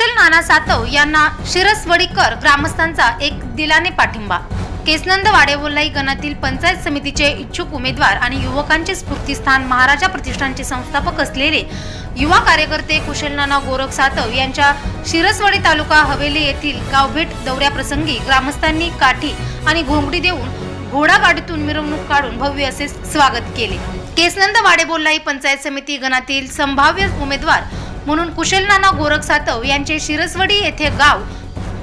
कुशल नाना सातव यांना शिरसवडीकर ग्रामस्थांचा एक दिलाने पाठिंबा. केसनंद वाडेवोलाई गणातील पंचायत समितीचे इच्छुक उमेदवार आणि युवकांचे स्फूर्तीस्थान महाराजा प्रतिष्ठानचे संस्थापक असलेले युवा कार्यकर्ते कुशल नाना गोरख सातव यांच्या शिरसवाडी तालुका हवेली येथील गावभेट दौऱ्याप्रसंगी ग्रामस्थांनी काठी आणि घोंगडी देऊन घोडागाडीतून मिरवणूक काढून भव्य असे स्वागत केले. केसनंद वाडेबोल्लाई पंचायत समिती गणातील संभाव्य उमेदवार म्हणून कुशल नाना गोरख सातव यांचे शिरसवडी येथे गाव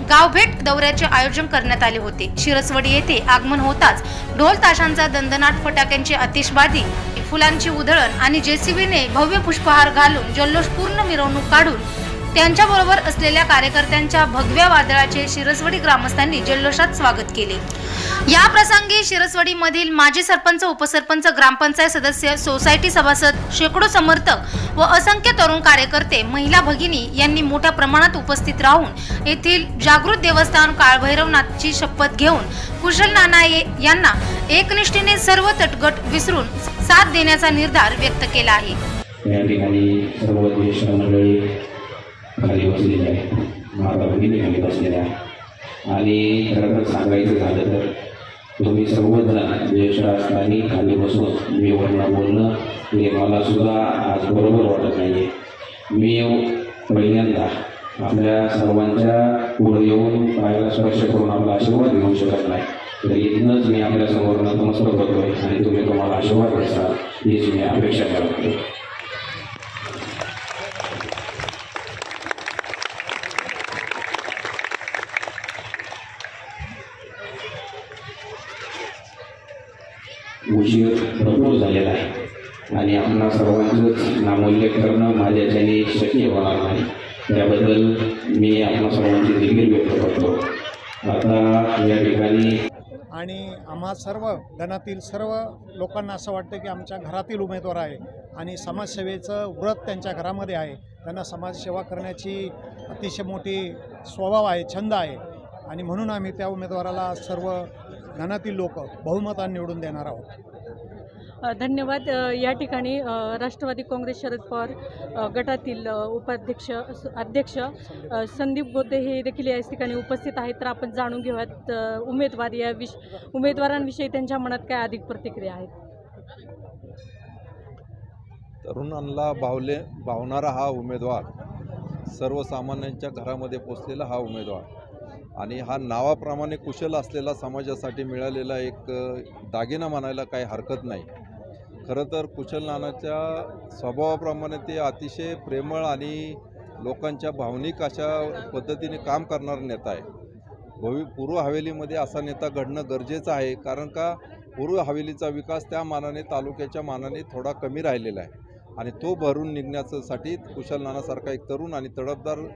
गावभेट दौऱ्याचे आयोजन करण्यात आले होते. शिरसवडी येथे आगमन होताच ढोल ताशांचा दंदनाट फटाक्यांची आतिषबाजी फुलांची उधळण आणि जेसीबीने भव्य पुष्पहार घालून जल्लोषपूर्ण मिरवणूक काढून त्यांच्याबरोबर असलेल्या कार्यकर्त्यांच्या भगव्या वादळाचे शिरसवडी ग्रामस्थांनी जल्लोषात स्वागत केले. या प्रसंगी शिरसवडीमधील माजी सरपंच उपसरपंच ग्रामपंचायत सदस्य सोसायटी सभासद शेकडो समर्थक व असंख्य तरुण कार्यकर्ते महिला भगिनी यांनी मोठ्या प्रमाणात उपस्थित राहून येथील जागृत देवस्थान काळभैरवनाथची शपथ घेऊन कुशल नाना यांना एकनिष्ठेने सर्व तटगट विसरून साथ देण्याचा निर्धार व्यक्त केला आहे. खाली बसलेली आहे माता भगिनी खाली बसलेल्या आहे आणि खरं तर सांगायचं झालं तर तुम्ही सर्वजण ज्येष्ठ असताना खाली बसून मी वर्ण बोलणं हे मला सुद्धा आज बरोबर वाटत नाही आहे मी पहिल्यांदा आपल्या सर्वांच्या पुढे येऊन पायाला स्पर्श करून आपला आशीर्वाद घेऊ शकत नाही तर इथनंच मी आपल्यासमोर नतमस्तक होतोय आणि तुम्ही तुम्हाला आशीर्वाद असाल हीच मी अपेक्षा करतो उशीर भरपूर झालेला आहे. आणि आपणा सर्वांचंच नामोल्लेख करणं माझ्याच्याने शक्य होणार नाही. त्याबद्दल मी आपणा सर्वांची दिलगिरी व्यक्त करतो. आता या ठिकाणी आणि आम्हा सर्व गणातील सर्व लोकांना असं वाटतं की आमच्या घरातील उमेदवार आहे आणि समाजसेवेचं व्रत त्यांच्या घरामध्ये आहे. त्यांना समाजसेवा करण्याची अतिशय मोठी स्वभाव आहे छंद आहे. आणि म्हणून आम्ही त्या उमेदवाराला सर्व गणातील लोक बहुमताने निवडून देणार आहोत. धन्यवाद. या ठिकाणी राष्ट्रवादी काँग्रेस शरद पवार गटातील उपाध्यक्ष अध्यक्ष संदीप गोते हे देखील या ठिकाणी उपस्थित आहेत. तर आपण जाणून घेऊयात उमेदवार या विष उमेदवारांविषयी त्यांच्या मनात काय अधिक प्रतिक्रिया आहेत? तरुणांना भावले भावणारा हा उमेदवार सर्वसामान्यांच्या घरामध्ये पोचलेला हा उमेदवार. आणि हा नावाप्रमाणे कुशल असलेला समाजासाठी मिळालेला एक दागिना म्हणायला काही हरकत नाही. खरं तर कुशल नानाच्या स्वभावाप्रमाणे ते अतिशय प्रेमळ आणि लोकांच्या भावनिक अशा पद्धतीने काम करणारा नेता आहे. भवि पूर्व हवेलीमध्ये असा नेता घडणं गरजेचं आहे कारण का पूर्व हवेलीचा विकास त्या मानाने तालुक्याच्या मानाने थोडा कमी राहिलेला आहे. आणि तो भरून निघण्यासाठी कुशल नानासारखा एक तरुण आणि तडफदार